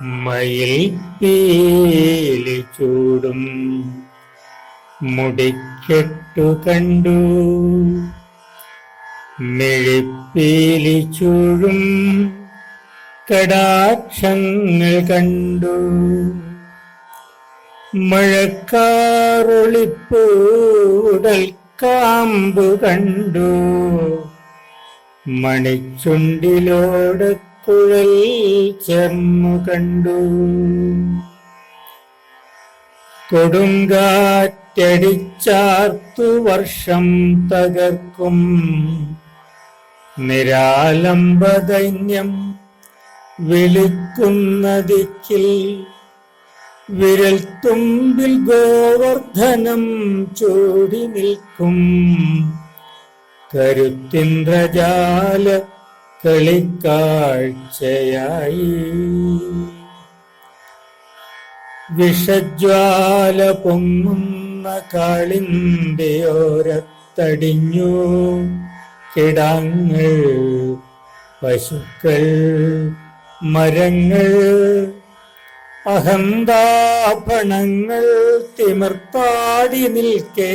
മയിൽ പേലി ചൂടും. മുടിക്കെട്ടു കണ്ടു. മെഴിപ്പേലി ചൂടും. കടാക്ഷങ്ങൾ കണ്ടു. മഴക്കാറൊളിപ്പൂടൽ കാമ്പു കണ്ടു. മണിച്ചുണ്ടിലോട് കുഴൽ ചേർന്നു കണ്ടു കൊടുങ്കാറ്റടിച്ചാർത്തു വർഷം തകർക്കും. നിരാലംബദൈന്യം വിളിക്കുന്നതിക്കിൽ വിരൽ തുമ്പിൽ ഗോവർദ്ധനം ചൂടി നിൽക്കും. കരുത്തിന്ദ്രജാല കളിക്കാഴ്ചയായി. വിഷജ്വാല പൊങ്ങുന്ന കാളിന്റെയോരത്തടിഞ്ഞു കിടാങ്ങൾ പശുക്കൾ മരങ്ങൾ അഹന്താഭണങ്ങൾ തിമിർത്താടി നിൽക്കേ.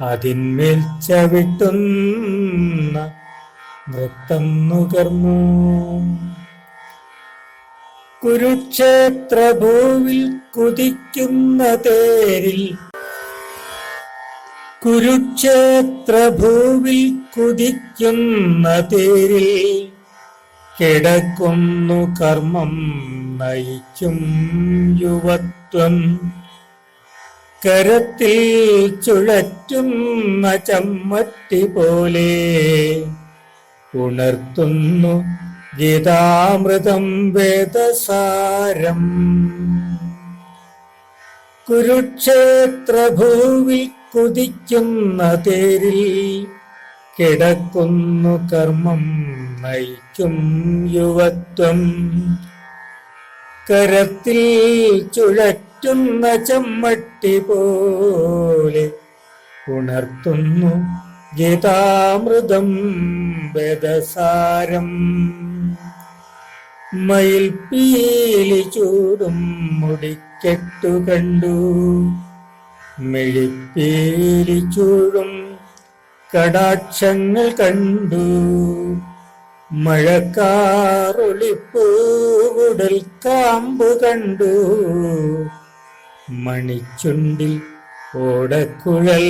അതിന്മേൽ ചവിട്ടുന്ന നൃത്തം നുകർന്നു. കുതിക്കുന്ന തേരിൽ കുരുക്ഷേത്ര ഭൂവിൽ കുതിക്കുന്ന തേരിൽ കിടക്കുന്നു കർമ്മം നയിക്കും യുവത്വം. കരത്തിൽ ചുഴറ്റുന്ന ചമ്മട്ടി പോലെ ഉണർത്തുന്നു ഗീതാമൃതം വേദസാരം. കുരുക്ഷേത്രഭൂവിൽ കുതിക്കുന്ന തേരിൽ കിടക്കുന്നു കർമ്മം നയിക്കും യുവത്വം. കരത്തിൽ ചുഴറ്റുന്ന ചമ്മട്ടി പോലെ ഉണർത്തുന്നു ഗീതാമൃതം വേദസാരം. മയിൽ പീലി ചൂടും മുടിക്കെട്ടു കണ്ടു. മെഴിപ്പീലി ചൂടും കടാക്ഷങ്ങൾ കണ്ടു. മഴക്കാറൊളിപ്പൂടൽ കാമ്പു കണ്ടു. മണിച്ചുണ്ടിൽ ഓടക്കുഴൽ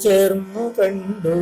ചേർന്നു കണ്ടു.